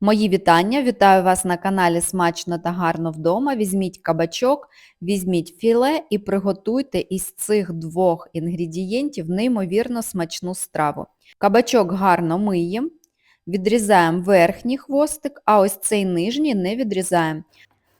Мої вітання, вітаю вас на каналі Смачно та гарно вдома. Візьміть кабачок, візьміть філе і приготуйте із цих двох інгредієнтів неймовірно смачну страву. Кабачок гарно миємо, відрізаємо верхній хвостик, а ось цей нижній не відрізаємо.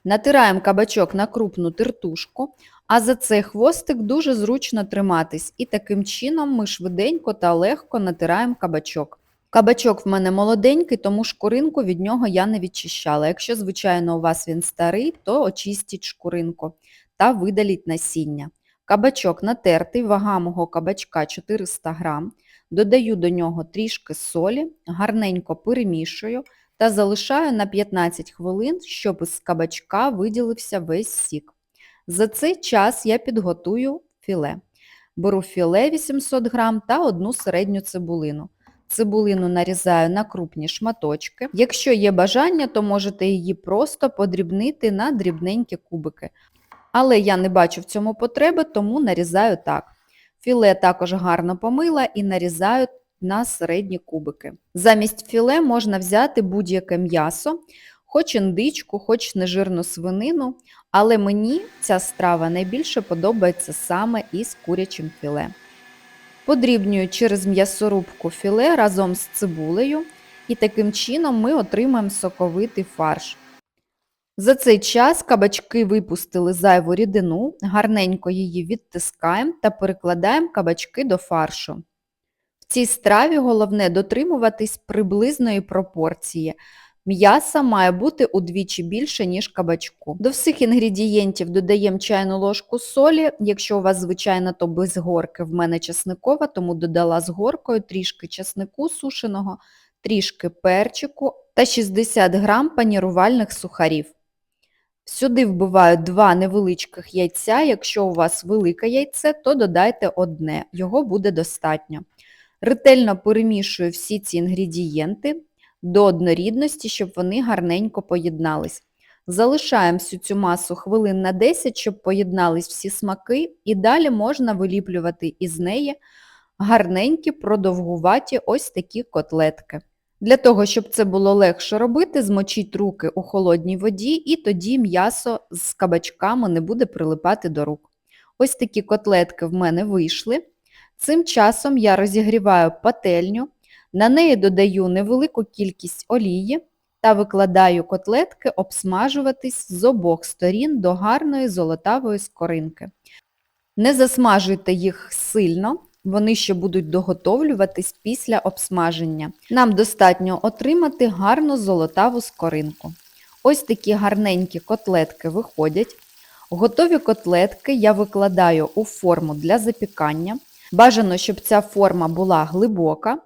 Натираємо кабачок на крупну тертушку, а за цей хвостик дуже зручно триматись. І таким чином ми швиденько та легко натираємо кабачок. Кабачок в мене молоденький, тому шкуринку від нього я не відчищала. Якщо, звичайно, у вас він старий, то очистіть шкуринку та видаліть насіння. Кабачок натертий, вага мого кабачка 400 грам. Додаю до нього трішки солі, гарненько перемішую та залишаю на 15 хвилин, щоб з кабачка виділився весь сік. За цей час я підготую філе. Беру філе 800 грам та одну середню цибулину. Цибулину нарізаю на крупні шматочки. Якщо є бажання, то можете її просто подрібнити на дрібненькі кубики. Але я не бачу в цьому потреби, тому нарізаю так. Філе також гарно помила і нарізаю на середні кубики. Замість філе можна взяти будь-яке м'ясо, хоч індичку, хоч нежирну свинину, але мені ця страва найбільше подобається саме із курячим філе. Подрібнюю через м'ясорубку філе разом з цибулею і таким чином ми отримаємо соковитий фарш. За цей час кабачки випустили зайву рідину, гарненько її відтискаємо та перекладаємо кабачки до фаршу. В цій страві головне дотримуватись приблизної пропорції. М'яса має бути удвічі більше, ніж кабачку. До всіх інгредієнтів додаємо чайну ложку солі. Якщо у вас, звичайно, то без горки, в мене чесникова, тому додала з горкою трішки чеснику сушеного, трішки перчику та 60 грам панірувальних сухарів. Сюди вбиваю два невеличких яйця. Якщо у вас велике яйце, то додайте одне, його буде достатньо. Ретельно перемішую всі ці інгредієнти до однорідності, щоб вони гарненько поєднались. Залишаємо всю цю масу хвилин на 10, щоб поєднались всі смаки, і далі можна виліплювати із неї гарненькі, продовгуваті ось такі котлетки. Для того, щоб це було легше робити, змочіть руки у холодній воді, і тоді м'ясо з кабачками не буде прилипати до рук. Ось такі котлетки в мене вийшли. Цим часом я розігріваю пательню, на неї додаю невелику кількість олії та викладаю котлетки обсмажуватись з обох сторін до гарної золотавої скоринки. Не засмажуйте їх сильно, вони ще будуть доготовлюватись після обсмаження. Нам достатньо отримати гарну золотаву скоринку. Ось такі гарненькі котлетки виходять. Готові котлетки я викладаю у форму для запікання. Бажано, щоб ця форма була глибока.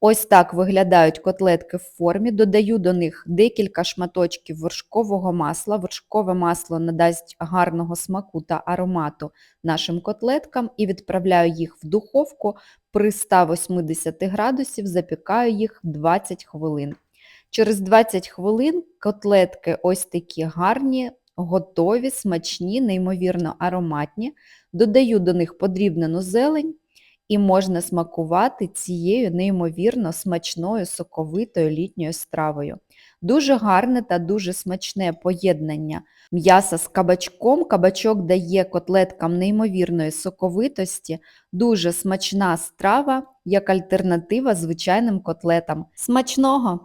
Ось так виглядають котлетки в формі. Додаю до них декілька шматочків вершкового масла. Вершкове масло надасть гарного смаку та аромату нашим котлеткам і відправляю їх в духовку при 180 градусів, запікаю їх 20 хвилин. Через 20 хвилин котлетки ось такі гарні, готові, смачні, неймовірно ароматні. Додаю до них подрібнену зелень і можна смакувати цією неймовірно смачною соковитою літньою стравою. Дуже гарне та дуже смачне поєднання м'яса з кабачком. Кабачок дає котлеткам неймовірної соковитості, дуже смачна страва, як альтернатива звичайним котлетам. Смачного!